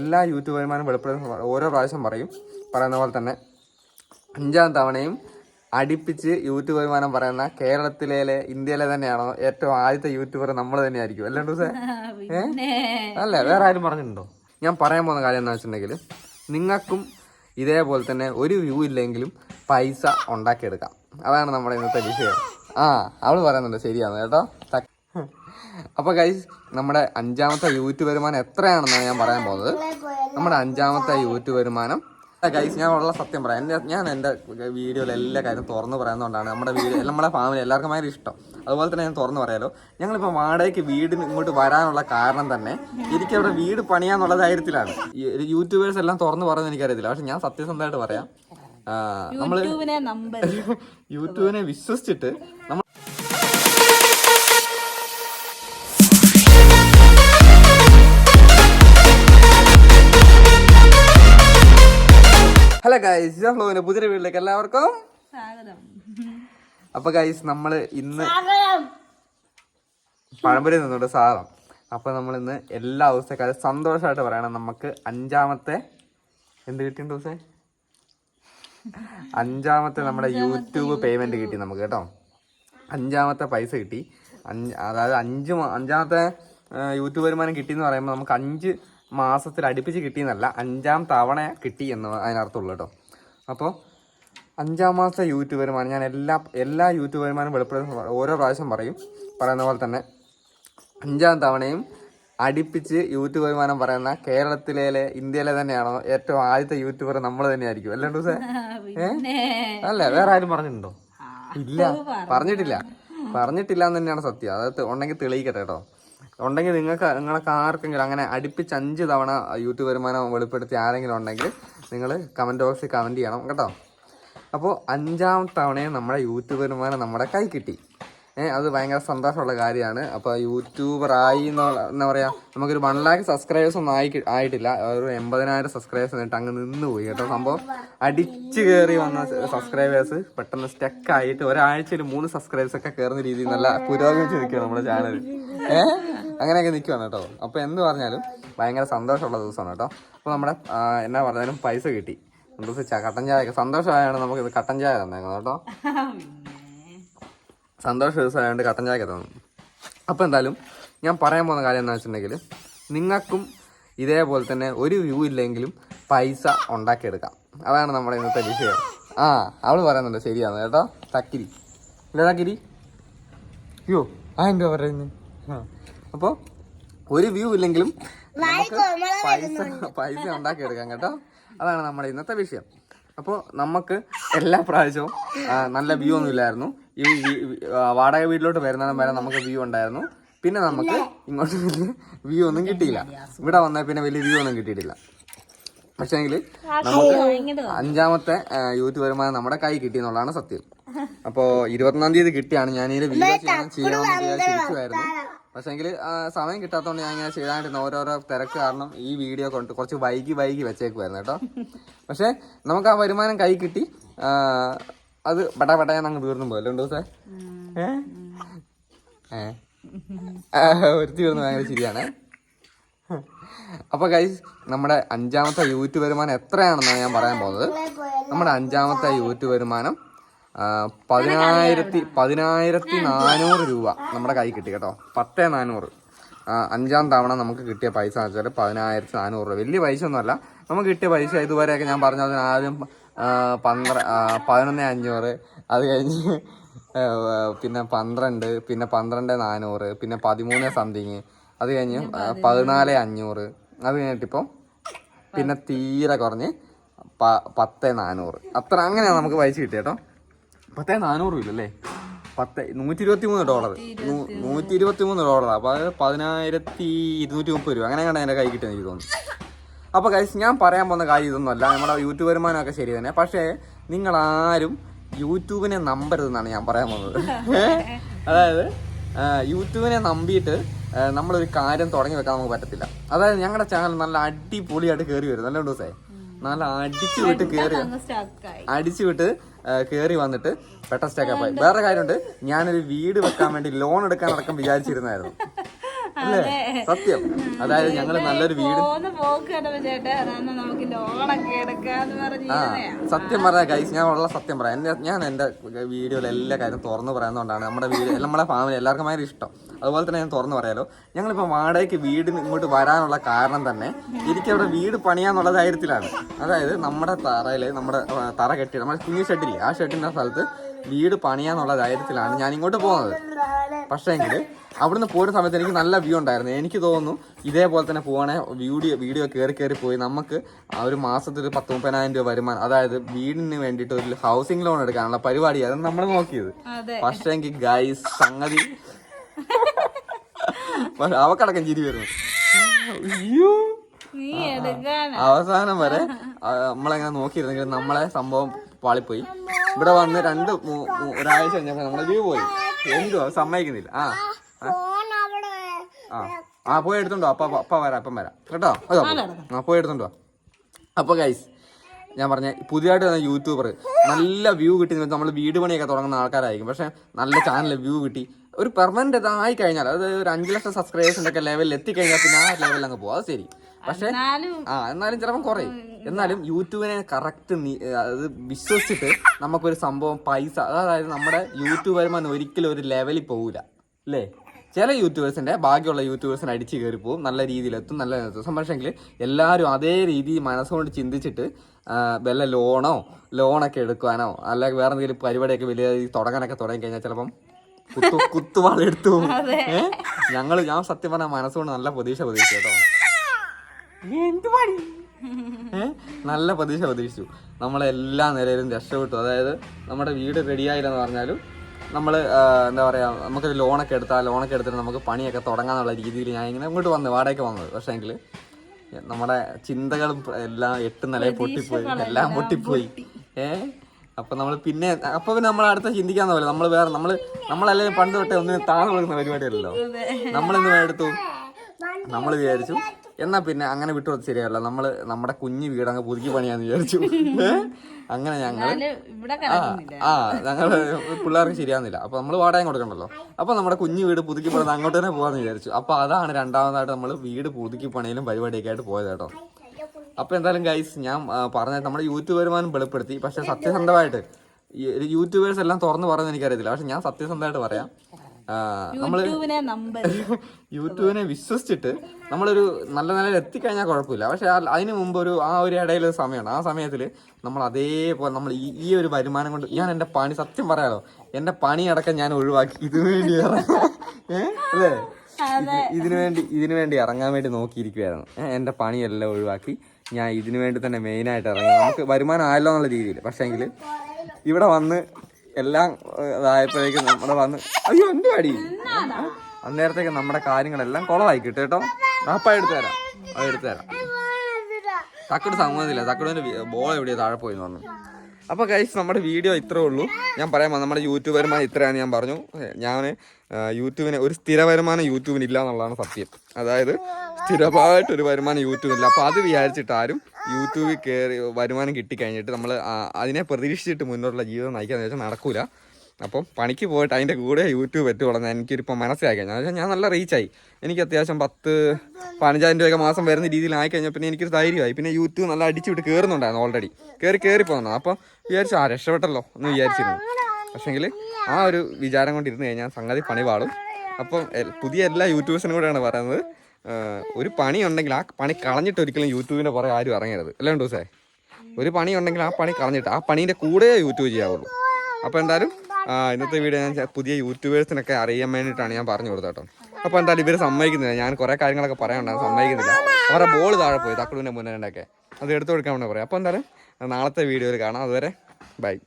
എല്ലാ യൂട്യൂബർമാരും വെളിപ്പെടുന്ന ഓരോ പ്രാവശ്യം പറയും. പറയുന്ന പോലെ തന്നെ അഞ്ചാം തവണയും അടുപ്പിച്ച് യൂട്യൂബ് വരുമാനം പറയുന്ന കേരളത്തിലെ ഇന്ത്യയിലെ തന്നെയാണോ ഏറ്റവും ആദ്യത്തെ യൂട്യൂബർ നമ്മൾ തന്നെയായിരിക്കും. അല്ലേ ദിവസം അല്ല വേറെ ആരും പറഞ്ഞിട്ടുണ്ടോ? ഞാൻ പറയാൻ പോകുന്ന കാര്യം എന്താ വെച്ചിട്ടുണ്ടെങ്കിൽ നിങ്ങൾക്കും ഇതേപോലെ തന്നെ ഒരു വ്യൂ ഇല്ലെങ്കിലും പൈസ ഉണ്ടാക്കിയെടുക്കാം. അതാണ് നമ്മുടെ ഇന്നത്തെ വിഷയം. ആ അവൾ പറയുന്നുണ്ട് ശരിയാണ് കേട്ടോ. ത- അപ്പൊ ഗൈസ് നമ്മുടെ അഞ്ചാമത്തെ യൂട്യൂബ് വരുമാനം എത്രയാണെന്നാണ് ഞാൻ പറയാൻ പോകുന്നത്. നമ്മുടെ അഞ്ചാമത്തെ യൂട്യൂബ് വരുമാനം. ഗൈസ് ഞാൻ ഉള്ള സത്യം പറയാം. എന്റെ ഞാൻ എന്റെ വീഡിയോയിൽ എല്ലാ കാര്യം തുറന്നു പറയുന്നതുകൊണ്ടാണ് നമ്മുടെ വീഡിയോ നമ്മുടെ ഫാമിലി എല്ലാവർക്കും ഭയങ്കര ഇഷ്ടം. അതുപോലെ തന്നെ ഞാൻ തുറന്നു പറയാലോ ഞങ്ങളിപ്പോൾ വാടകയ്ക്ക് വീടിന് ഇങ്ങോട്ട് വരാനുള്ള കാരണം തന്നെ എനിക്ക് അവിടെ വീട് പണിയാന്നുള്ള ധൈര്യത്തിലാണ് യൂട്യൂബേഴ്സ് എല്ലാം തുറന്നു പറയുന്നത് എനിക്കറിയത്തില്ല. പക്ഷെ ഞാൻ സത്യസന്ധമായിട്ട് പറയാം. നമ്മൾ യൂട്യൂബിനെ വിശ്വസിച്ചിട്ട് നമ്മൾ ഹലോ ഗൈസ് ഹലോ പുതിയ വീട്ടിലേക്ക് എല്ലാവർക്കും. അപ്പൊ ഗൈസ് നമ്മൾ ഇന്ന് പഴംപൊരി നിന്നുണ്ട് സാധനം. അപ്പൊ നമ്മൾ ഇന്ന് എല്ലാ ദിവസക്കാരും സന്തോഷമായിട്ട് പറയണം. നമുക്ക് അഞ്ചാമത്തെ എന്ത് കിട്ടിയുണ്ട് ദിവസേ? അഞ്ചാമത്തെ നമ്മുടെ യൂട്യൂബ് പേയ്മെന്റ് കിട്ടി നമുക്ക് കേട്ടോ. അഞ്ചാമത്തെ പൈസ കിട്ടി. അഞ്ച് അതായത് അഞ്ച് അഞ്ചാമത്തെ യൂട്യൂബ് വരുമാനം കിട്ടി എന്ന് പറയുമ്പോൾ നമുക്ക് അഞ്ച് മാസത്തിൽ അടുപ്പിച്ച് കിട്ടിയെന്നല്ല അഞ്ചാം തവണ കിട്ടി എന്ന് അതിനർത്ഥമുള്ളൂ കേട്ടോ. അപ്പോൾ അഞ്ചാം മാസത്തെ യൂട്യൂബ് വരുമാനം ഞാൻ എല്ലാ എല്ലാ യൂട്യൂബർമാരും വരുമാനം വെളിപ്പെടുത്തുന്ന ഓരോ പ്രാവശ്യം പറയും പറയുന്ന പോലെ തന്നെ അഞ്ചാം തവണയും അടുപ്പിച്ച് യൂട്യൂബ് വരുമാനം പറയുന്ന കേരളത്തിലെ ഇന്ത്യയിലെ തന്നെയാണോ ഏറ്റവും ആദ്യത്തെ യൂട്യൂബർ നമ്മൾ തന്നെയായിരിക്കും. അല്ലേ പിന്നെ അല്ല വേറെ ആരും പറഞ്ഞിട്ടുണ്ടോ? ഇല്ല പറഞ്ഞിട്ടില്ല. പറഞ്ഞിട്ടില്ല. എന്ന് തന്നെയാണ് സത്യം. അതായത് ഉണ്ടെങ്കിൽ തെളിയിക്കട്ടെ കേട്ടോ. ഉണ്ടെങ്കിൽ നിങ്ങൾക്ക് നിങ്ങൾക്ക് ആർക്കെങ്കിലും അങ്ങനെ അടുപ്പിച്ച് അഞ്ച് തവണ യൂട്യൂബ് വരുമാനം വെളിപ്പെടുത്തി ആരെങ്കിലും ഉണ്ടെങ്കിൽ നിങ്ങൾ കമന്റ് ബോക്സിൽ കമന്റ് ചെയ്യണം കേട്ടോ. അപ്പോൾ അഞ്ചാം തവണയും നമ്മുടെ യൂട്യൂബ് വരുമാനം നമ്മുടെ കൈ കിട്ടി. അത് ഭയങ്കര സന്തോഷമുള്ള കാര്യമാണ്. അപ്പോൾ യൂട്യൂബർ ആയി എന്നാ പറയുക നമുക്കൊരു വൺ ലാക്ക് സബ്സ്ക്രൈബേഴ്സ് ഒന്നും ആയി ആയിട്ടില്ല. ഒരു എൺപതിനായിരം സബ്സ്ക്രൈബേഴ്സ് എന്നിട്ട് അങ്ങ് നിന്ന് പോയി കേട്ടോ. സംഭവം അടിച്ചു കയറി വന്ന സബ്സ്ക്രൈബേഴ്സ് പെട്ടെന്ന് സ്റ്റക്ക് ആയിട്ട് ഒരാഴ്ചയിൽ മൂന്ന് സബ്സ്ക്രൈബേഴ്സ് ഒക്കെ കയറുന്ന രീതിയിൽ നല്ല പുരോഗമിച്ച് നിൽക്കുകയാണ് നമ്മുടെ ചാനൽ ഏഹ് അങ്ങനെയൊക്കെ നിൽക്കുകയാണ് കേട്ടോ. അപ്പോൾ എന്ത് പറഞ്ഞാലും ഭയങ്കര സന്തോഷമുള്ള ദിവസമാണ് കേട്ടോ. അപ്പോൾ നമ്മുടെ എന്നാ പറഞ്ഞാലും പൈസ കിട്ടി. ദിവസം ച- കട്ടൻ ചായ സന്തോഷമായാണ് നമുക്ക് ഇത് കട്ടൻ ചായ തന്നേക്കുന്നത് കേട്ടോ. സന്തോഷ ദിവസമായതുകൊണ്ട് കട്ടൻ ചായ തന്നു അപ്പോൾ എന്തായാലും ഞാൻ പറയാൻ പോകുന്ന കാര്യം എന്താ വെച്ചിട്ടുണ്ടെങ്കിൽ നിങ്ങൾക്കും ഇതേപോലെ തന്നെ ഒരു വ്യൂ ഇല്ലെങ്കിലും പൈസ ഉണ്ടാക്കിയെടുക്കാം. അതാണ് നമ്മുടെ ഇന്നത്തെ വിഷയം. ആ അവൾ പറയുന്നുണ്ട് ശരിയാണ് കേട്ടോ. തക്കിരി ഇല്ല തക്കിരി അയ്യോ ആ എന്താ പറയുന്നത് ആ അപ്പോൾ ഒരു വ്യൂ ഇല്ലെങ്കിലും പൈസ പൈസ ഉണ്ടാക്കിയെടുക്കാം കേട്ടോ. അതാണ് നമ്മുടെ ഇന്നത്തെ വിഷയം. അപ്പോൾ നമുക്ക് എല്ലാ പ്രാവശ്യവും നല്ല വ്യൂ ഒന്നും ഇല്ലായിരുന്നു. ഈ വാടക വീട്ടിലോട്ട് വരുന്നതിനും വരെ നമുക്ക് വ്യൂ ഉണ്ടായിരുന്നു. പിന്നെ നമുക്ക് ഇങ്ങോട്ട് വലിയ വ്യൂ ഒന്നും കിട്ടിയില്ല. ഇവിടെ വന്നാൽ പിന്നെ വലിയ വ്യൂ ഒന്നും കിട്ടിയിട്ടില്ല. പക്ഷേങ്കിൽ നമുക്ക് അഞ്ചാമത്തെ യൂത്ത് വരുമാനം നമ്മുടെ കൈ കിട്ടി എന്നുള്ളതാണ് സത്യം. അപ്പോൾ ഇരുപത്തൊന്നാം തീയതി കിട്ടിയാണ്. ഞാൻ ഇതിൽ വീഡിയോ ചെയ്യാൻ ചെയ്യാമെന്ന് വിചാരിച്ചിരിക്കുമായിരുന്നു പക്ഷേങ്കിൽ സമയം കിട്ടാത്തതുകൊണ്ട് ഞാൻ ഇങ്ങനെ ചെയ്യാണ്ടിരുന്ന ഓരോരോ തിരക്ക് കാരണം ഈ വീഡിയോ കൊണ്ട് കുറച്ച് വൈകി വൈകി വെച്ചേക്കുമായിരുന്നു കേട്ടോ. പക്ഷേ നമുക്ക് ആ വരുമാനം കൈ കിട്ടി. അത് പട്ടാ പട്ടായെന്ന് അങ്ങ് തീർന്നു പോയല്ലോ ദിവസേ ഒരു തീർന്നു ഭയങ്കര ശരിയാണ് അപ്പൊ ഗൈസ് നമ്മുടെ അഞ്ചാമത്തെ യൂട്യൂബ് വരുമാനം എത്രയാണെന്നാണ് ഞാൻ പറയാൻ പോകുന്നത്. നമ്മുടെ അഞ്ചാമത്തെ യൂട്യൂബ് വരുമാനം പതിനായിരത്തി പതിനായിരത്തി നാനൂറ് രൂപ നമ്മുടെ കൈ കിട്ടി കേട്ടോ. പത്തേ നാനൂറ്. അഞ്ചാം തവണ നമുക്ക് കിട്ടിയ പൈസ എന്ന് വെച്ചാൽ പതിനായിരത്തി നാനൂറ് രൂപ. വലിയ പൈസ ഒന്നുമല്ല. നമുക്ക് കിട്ടിയ പൈസ ഇതുവരെയൊക്കെ ഞാൻ പറഞ്ഞ ആദ്യം പന്ത്ര പതിനൊന്ന് അഞ്ഞൂറ്. അത് കഴിഞ്ഞ് പിന്നെ പന്ത്രണ്ട് പിന്നെ പന്ത്രണ്ട് നാനൂറ് പിന്നെ പതിമൂന്ന് സംതിങ്. അത് കഴിഞ്ഞ് പതിനാല് അഞ്ഞൂറ്. അത് കഴിഞ്ഞിട്ടിപ്പം പിന്നെ തീരെ കുറഞ്ഞ് പ- പത്ത് നാനൂറ്. അത്ര അങ്ങനെയാണ് നമുക്ക് പൈസ കിട്ടിയ കേട്ടോ. പത്തേ നാനൂറ് ഇല്ലല്ലേ പത്ത് നൂറ്റി ഇരുപത്തി മൂന്ന് ഡോളർ. നൂറ്റി ഇരുപത്തി മൂന്ന് ഡോളർ അപ്പോൾ അത് പതിനായിരത്തി ഇരുന്നൂറ്റി മുപ്പത് രൂപ. അങ്ങനെ കണ്ട എന്റെ കൈ കിട്ടുന്ന എനിക്ക് തോന്നുന്നു. അപ്പോൾ കഴിച്ച് ഞാൻ പറയാൻ പോകുന്ന കാര്യം ഇതൊന്നുമല്ല. നമ്മുടെ യൂട്യൂബ് വരുമാനമൊക്കെ ശരി തന്നെ. പക്ഷേ നിങ്ങൾ ആരും യൂട്യൂബിനെ നമ്പരുതെന്നാണ് ഞാൻ പറയാൻ പോകുന്നത്. അതായത് യൂട്യൂബിനെ നമ്പിയിട്ട് നമ്മളൊരു കാര്യം തുടങ്ങി വെക്കാൻ നമുക്ക് പറ്റത്തില്ല. അതായത് ഞങ്ങളുടെ ചാനൽ നല്ല അടിപൊളിയായിട്ട് കയറി വരും. നല്ല ദിവസേ നല്ല അടിച്ചു വിട്ട് കയറി അടിച്ചു വിട്ട് കയറി വന്നിട്ട് പെട്ട സ്റ്റേക്കായി പോയി വേറെ കാര്യമുണ്ട്. ഞാനൊരു വീട് വെക്കാൻ വേണ്ടി ലോൺ എടുക്കാൻ അടക്കം വിചാരിച്ചിരുന്നായിരുന്നു. അല്ലേ? സത്യം. അതായത് ഞങ്ങൾ നല്ലൊരു വീട് സത്യം പറയാ ഗൈസ് ഞാൻ ഉള്ള സത്യം പറയാം. എന്റെ ഞാൻ എന്റെ വീഡിയോയിൽ എല്ലാ കാര്യം തുറന്നു പറയുന്നതുകൊണ്ടാണ് നമ്മുടെ വീട് നമ്മുടെ ഫാമിലി എല്ലാവർക്കും ഭയങ്കര ഇഷ്ടം. അതുപോലെ തന്നെ ഞാൻ തുറന്നു പറയാലോ ഞങ്ങളിപ്പോൾ വാടകയ്ക്ക് വീടിന് ഇങ്ങോട്ട് വരാനുള്ള കാരണം തന്നെ എനിക്കവിടെ വീട് പണിയാന്നുള്ള ധൈര്യത്തിലാണ് അതായത് നമ്മുടെ തറയിൽ നമ്മുടെ തറ കെട്ടി നമ്മുടെ കുഞ്ഞു ഷെഡില്ലേ ആ ഷെഡിന്റെ സ്ഥലത്ത് വീട് പണിയാന്നുള്ള ധൈര്യത്തിലാണ് ഞാൻ ഇങ്ങോട്ട് പോകുന്നത് പക്ഷേങ്കിൽ അവിടുന്ന് പോരുന്ന സമയത്ത് എനിക്ക് നല്ല വ്യൂ ഉണ്ടായിരുന്നു. എനിക്ക് തോന്നുന്നു ഇതേപോലെ തന്നെ പോകണേ വീഡിയോ വീഡിയോ കയറി കയറി പോയി നമുക്ക് ആ ഒരു മാസത്തിൽ ഒരു പത്ത് മുപ്പതിനായിരം രൂപ വരുമാനം അതായത് വീടിന് വേണ്ടിയിട്ട് ഒരു ഹൗസിംഗ് ലോൺ എടുക്കാനുള്ള പരിപാടിയായിരുന്നു നമ്മൾ നോക്കിയത്. പക്ഷേ എങ്കിൽ ഗൈസ് സംഗതി. പക്ഷെ അവക്കടക്കം ചിരി വരുന്നു. അയ്യോ. അവസാനം വരെ നമ്മളെങ്ങനെ നോക്കിയിരുന്നെങ്കിൽ നമ്മളെ സംഭവം പാളിപ്പോയി. ഇവിടെ വന്ന് രണ്ട് ഒരാഴ്ച കഴിഞ്ഞപ്പോ നമ്മളെ വ്യൂ പോയി. എന്തോ സമ്മതിക്കുന്നില്ല. ആ. ആ. പോയി എടുത്തോണ്ടോ അപ്പ അപ്പ വരാം അപ്പം വരാം. കേട്ടോ? അതോ ആ പോയി എടുത്തോണ്ടോ അപ്പൊ ഗൈസ് ഞാൻ പറഞ്ഞ പുതിയതായിട്ട് വന്ന യൂട്യൂബർ നല്ല വ്യൂ കിട്ടി. നമ്മൾ വീട് പണിയൊക്കെ തുടങ്ങുന്ന ആൾക്കാരായിരിക്കും. പക്ഷെ നല്ല ചാനൽ വ്യൂ കിട്ടി. ഒരു പെർമനന്റ് ഇതായി കഴിഞ്ഞാൽ അത് ഒരു അഞ്ച് ലക്ഷം സബ്സ്ക്രൈബേഴ്സിന്റെ ഒക്കെ ലെവലിൽ എത്തിക്കഴിഞ്ഞാൽ പിന്നെ ആ ലെവലിൽ അങ്ങ് പോകും. അത് ശരി. പക്ഷെ ആ എന്നാലും ചിലപ്പം കുറയും. എന്നാലും യൂട്യൂബിനെ കറക്റ്റ് അത് വിശ്വസിച്ചിട്ട് നമുക്കൊരു സംഭവം പൈസ അതായത് നമ്മുടെ യൂട്യൂബ് വരുമാനം ഒരിക്കലും ഒരു ലെവലിൽ പോകില്ല അല്ലേ? ചില യൂട്യൂബേഴ്സിന്റെ ബാക്കിയുള്ള യൂട്യൂബേഴ്സിന് അടിച്ച് കയറി പോകും നല്ല രീതിയിലെത്തും നല്ല പക്ഷേങ്കിൽ എല്ലാവരും അതേ രീതി മനസ്സുകൊണ്ട് ചിന്തിച്ചിട്ട് വല്ല ലോണോ ലോണൊക്കെ എടുക്കാനോ അല്ലെങ്കിൽ വേറെ എന്തെങ്കിലും പരിപാടിയൊക്കെ വലിയ തുടങ്ങാനൊക്കെ തുടങ്ങി കഴിഞ്ഞാൽ ചിലപ്പം കുത്തു കുത്തുവാളെടുത്തു ഏഹ് ഞങ്ങൾ ഞാൻ സത്യം പറഞ്ഞാൽ മനസ്സുകൊണ്ട് നല്ല പ്രതീക്ഷ പ്രതീക്ഷ കേട്ടോ? നല്ല പ്രതീക്ഷ പ്രതീക്ഷിച്ചു. നമ്മളെല്ലാ നിലയിലും രക്ഷപ്പെട്ടു. അതായത് നമ്മുടെ വീട് റെഡിയായില്ലെന്ന് പറഞ്ഞാലും നമ്മൾ എന്താ പറയുക നമുക്കൊരു ലോണൊക്കെ എടുത്താൽ ലോണൊക്കെ എടുത്തിട്ട് നമുക്ക് പണിയൊക്കെ തുടങ്ങാന്നുള്ള രീതിയിൽ ഞാൻ ഇങ്ങനെ ഇങ്ങോട്ട് വന്നു വാടകയ്ക്ക് വന്നത്. പക്ഷേ എങ്കിൽ നമ്മുടെ ചിന്തകളും എല്ലാം എട്ട് നിലയിൽ പൊട്ടിപ്പോയി എല്ലാം പൊട്ടിപ്പോയി. ഏ? അപ്പൊ നമ്മൾ പിന്നെ അപ്പൊ പിന്നെ നമ്മൾ അടുത്ത ചിന്തിക്കാന്ന് പോലെ നമ്മൾ വേറെ നമ്മൾ നമ്മളല്ലേ പണ്ട് തൊട്ടേ ഒന്നിനും താഴെ കൊടുക്കുന്ന പരിപാടിയല്ലോ നമ്മളിന്ന് എടുത്തു നമ്മൾ വിചാരിച്ചു എന്നാ പിന്നെ അങ്ങനെ വിട്ടു ശരിയല്ല നമ്മൾ നമ്മുടെ കുഞ്ഞു വീടങ്ങ് പുതുക്കി പണിയാന്ന് വിചാരിച്ചു. അങ്ങനെ ഞങ്ങൾ ആ ഞങ്ങൾ പിള്ളേർക്ക് ശരിയാകുന്നില്ല അപ്പൊ നമ്മൾ വാടകയും കൊടുക്കണ്ടല്ലോ. അപ്പൊ നമ്മുടെ കുഞ്ഞു വീട് പുതുക്കി പണിത് അങ്ങോട്ട് തന്നെ പോവാന്ന് വിചാരിച്ചു. അപ്പൊ അതാണ് രണ്ടാമതായിട്ട് നമ്മൾ വീട് പുതുക്കി പണിയിലും പരിപാടിയൊക്കെ ആയിട്ട് പോയത് കേട്ടോ. അപ്പൊ എന്തായാലും ഗൈസ് ഞാൻ പറഞ്ഞത് പറഞ്ഞ നമ്മുടെ യൂട്യൂബ് വരുമാനം വെളിപ്പെടുത്തി. പക്ഷെ സത്യസന്ധമായിട്ട് യൂട്യൂബേഴ്സ് എല്ലാം തുറന്ന് പറയുന്നത് എനിക്കറിയത്തില്ല. പക്ഷെ ഞാൻ സത്യസന്ധമായിട്ട് പറയാം. നമ്മൾ യൂട്യൂബിനെ വിശ്വസിച്ചിട്ട് നമ്മളൊരു നല്ല നിലയിൽ എത്തിക്കഴിഞ്ഞാൽ കുഴപ്പമില്ല. പക്ഷെ അതിനു മുമ്പ് ഒരു ആ ഒരു ഇടയിൽ സമയമാണ്. ആ സമയത്തിൽ നമ്മൾ അതേപോലെ നമ്മൾ ഈ ഒരു വരുമാനം കൊണ്ട് ഞാൻ എന്റെ പണി സത്യം പറയാലോ എന്റെ പണി അടക്കം ഞാൻ ഒഴിവാക്കി. ഇതിനു വേണ്ടി അല്ലേ? ഇതിനു വേണ്ടി ഇതിനു വേണ്ടി ഇറങ്ങാൻ വേണ്ടി നോക്കിയിരിക്കുകയായിരുന്നു ഏ, എന്റെ പണിയെല്ലാം ഒഴിവാക്കി ഞാൻ ഇതിനു വേണ്ടി തന്നെ മെയിനായിട്ട് ഇറങ്ങി. നമുക്ക് വരുമാനം ആയല്ലോ എന്നുള്ള രീതിയിൽ. പക്ഷേങ്കിൽ ഇവിടെ വന്ന് എല്ലാം ഇതായപ്പോഴേക്കും നമ്മുടെ വന്ന് അയ്യോ എന്ത് പാടി അന്നേരത്തേക്ക് നമ്മുടെ കാര്യങ്ങളെല്ലാം കുളമായി കിട്ടും കേട്ടോ? അപ്പ എടുത്തു തരാം. അത് എടുത്തു തരാം. തക്കട് സമ്മതില്ല തക്കടിന്റെ ബോൾ എവിടെയാ താഴെ പോയി എന്ന് പറഞ്ഞു. അപ്പോൾ ഗൈസ് നമ്മുടെ വീഡിയോ ഇത്രേ ഉള്ളൂ. ഞാൻ പറയാൻ വന്നത് നമ്മുടെ യൂട്യൂബ് വരുമാനം ഇത്രയാണ് ഞാൻ പറഞ്ഞു. ഞാൻ യൂട്യൂബിന് ഒരു സ്ഥിര വരുമാനം യൂട്യൂബിന് ഇല്ല എന്നുള്ളതാണ് സത്യം. അതായത് സ്ഥിരമായിട്ട് ഒരു വരുമാനം യൂട്യൂബില്ല അപ്പോൾ അത് വിചാരിച്ചിട്ട് ആരും യൂട്യൂബിൽ കയറി വരുമാനം കിട്ടിക്കഴിഞ്ഞിട്ട് നമ്മൾ അതിനെ പ്രതീക്ഷിച്ചിട്ട് മുന്നോട്ടുള്ള ജീവിതം നയിക്കാന്ന് വെച്ചാൽ നടക്കൂല. അപ്പം പണിക്ക് പോയിട്ട് അതിന്റെ കൂടെ യൂട്യൂബ് പറ്റുള്ളൂ എന്ന് എനിക്കിപ്പോൾ മനസ്സിലാക്കി ഞാൻ ഞാൻ നല്ല റീച്ചായി എനിക്ക് അത്യാവശ്യം പത്ത് പതിനഞ്ചായിരം രൂപയൊക്കെ മാസം വരുന്ന രീതിയിലായി കഴിഞ്ഞാൽ പിന്നെ എനിക്കൊരു ധൈര്യമായി. പിന്നെ യൂട്യൂബ് നല്ല അടിച്ചു വിട്ട് കയറുന്നുണ്ടായിരുന്നു ഓൾറെഡി കയറി കയറി പോകുന്നത് അപ്പം വിചാരിച്ചു ആ രക്ഷപ്പെട്ടല്ലോ എന്ന് വിചാരിച്ചിരുന്നു. പക്ഷേങ്കിൽ ആ ഒരു വിചാരം കൊണ്ടിരുന്ന് കഴിഞ്ഞാൽ സംഗതി പണി പാടും അപ്പം പുതിയ എല്ലാ യൂട്യൂബേഴ്സിനും കൂടെയാണ് പറയുന്നത് ഒരു പണി ഉണ്ടെങ്കിൽ ആ പണി കളഞ്ഞിട്ട് ഒരിക്കലും യൂട്യൂബിന്റെ പുറകെ ആരും ഇറങ്ങരുത്. അല്ലേ ദിവസേ ഒരു പണി ഉണ്ടെങ്കിൽ ആ പണി കളഞ്ഞിട്ട് ആ പണീന്റെ കൂടെ യൂട്യൂബ് ചെയ്യാവുള്ളൂ. അപ്പോൾ എന്തായാലും ആ, ഇന്നത്തെ വീഡിയോ ഞാൻ പുതിയ യൂട്യൂബേഴ്സിനൊക്കെ അറിയാൻ വേണ്ടിയിട്ടാണ് ഞാൻ പറഞ്ഞു കൊടുത്തത് കേട്ടോ. അപ്പോൾ എന്തായാലും ഇവർ സമ്മതിക്കുന്നില്ല. ഞാൻ കുറേ കാര്യങ്ങളൊക്കെ പറയാനുണ്ടായിരുന്നു സമ്മതിക്കുന്നില്ല. അവരുടെ ബോൾ താഴെ പോയി തക്കുടിന്റെ മുന്നേണ്ടൊക്കെ അത് എടുത്തു കൊടുക്കാൻ വേണ്ടി പറയാം. അപ്പോൾ എന്തായാലും നാളത്തെ വീഡിയോയിൽ കാണാം. അതുവരെ ബൈ